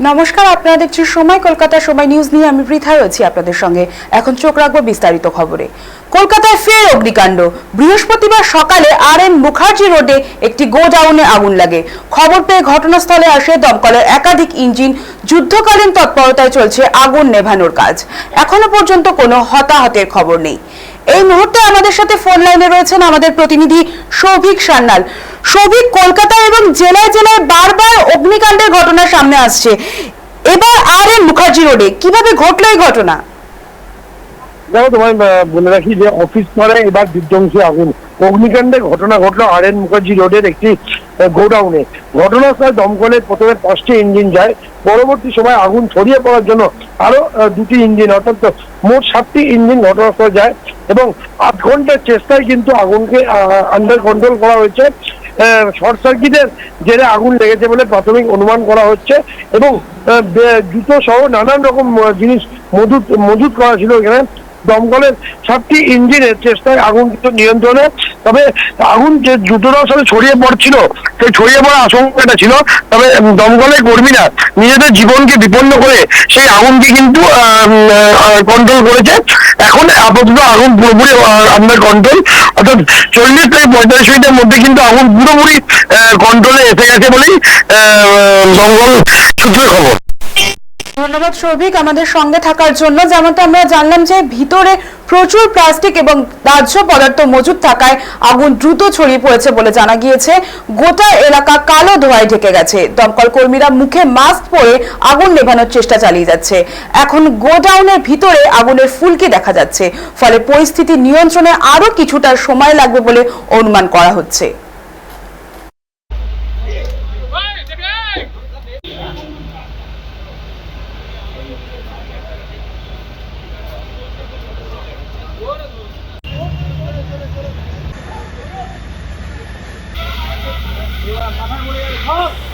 নমস্কার, আপনারা দেখছেন সময় কলকাতা, সময় নিউজ নিয়ে আমি পৃথা রয়েছি আপনাদের সঙ্গে। এখন চোখ রাখব বিস্তারিত খবরে। কলকাতায় ফের অগ্নিকাণ্ড। বৃহস্পতিবার সকালে আর এন মুখার্জি রোডে একটি গোডাউনে আগুন লাগে। খবর পেয়ে ঘটনাস্থলে আসে দমকলের একাধিক ইঞ্জিন। যুদ্ধকালীন তৎপরতায় চলছে আগুন নেভানোর কাজ। এখনও পর্যন্ত কোনো হতাহতের খবর নেই। এই মুহূর্তে আমাদের সাথে ফোন লাইনে রয়েছেন আমাদের প্রতিনিধি সৌভিক সান্যাল। সৌভিক কলকাতা এবং জেলায় জেলায় বারবার অগ্নিকাণ্ডের ঘটনা সামনে আসছে। এবার আর এন মুখার্জি রোডে কীভাবে ঘটলো এই ঘটনা? দেখো তোমায় বলে রাখি যে অফিস পরে এবার বিধ্বংসী আগুন। অগ্নিকাণ্ডের ঘটনা ঘটলো আর এন মুখার্জি রোডের একটি গোডাউনে। ঘটনাস্থলে দমকলের প্রথমে পাঁচটি ইঞ্জিন যায়। পরবর্তী সময় আগুন ছড়িয়ে পড়ার জন্য আরও দুটি ইঞ্জিন, অর্থাৎ মোট সাতটি ইঞ্জিন ঘটনাস্থলে যায় এবং আধ ঘণ্টার চেষ্টায় কিন্তু আগুনকে আন্ডার কন্ট্রোল করা হয়েছে। শর্ট সার্কিটের জেরে আগুন লেগেছে বলে প্রাথমিক অনুমান করা হচ্ছে এবং জুতো সহ নানান রকম জিনিস মজুত মজুত করা ছিল এখানে। দমকলের সাতটি ইঞ্জিনের চেষ্টায় আগুন কিন্তু নিয়ন্ত্রণে। তবে আগুন যে দ্রুততার আসলে ছড়িয়ে পড়ছিল, সেই ছড়িয়ে পড়ার আশঙ্কাটা ছিল। তবে দমকলের কর্মীরা নিজেদের জীবনকে বিপন্ন করে সেই আগুনকে কিন্তু কন্ট্রোল করেছে। এখন আপাতত আগুন পুরোপুরি আন্ডার কন্ট্রোল অর্থাৎ চল্লিশ থেকে পঁয়তাল্লিশ মিনিটের মধ্যে কিন্তু আগুন পুরোপুরি কন্ট্রোলে এসে গেছে বলেই দমকল সূত্রে খবর। ধন্যবাদ, সৌভিক, আমাদের সঙ্গে থাকার জন্য। যেমনটা আমরা জানলাম যে ভিতরে প্রচুর প্লাস্টিক এবং দাহ্য পদার্থ মজুদ থাকায় আগুন দ্রুত ছড়িয়ে পড়েছে বলে জানা গিয়েছে। গোটা এলাকা কালো ধোঁয়ায় ঢেকে গেছে। দমকল কর্মীরা মুখে মাস্ক পরে আগুন নেভানোর চেষ্টা চালিয়ে যাচ্ছে। এখন গোডাউনের ভিতরে আগুনের ফুলকি দেখা যাচ্ছে। ফলে পরিস্থিতি নিয়ন্ত্রণে আরও কিছুটা সময় লাগবে বলে অনুমান করা হচ্ছে। মাথা ঘুরে গেল সব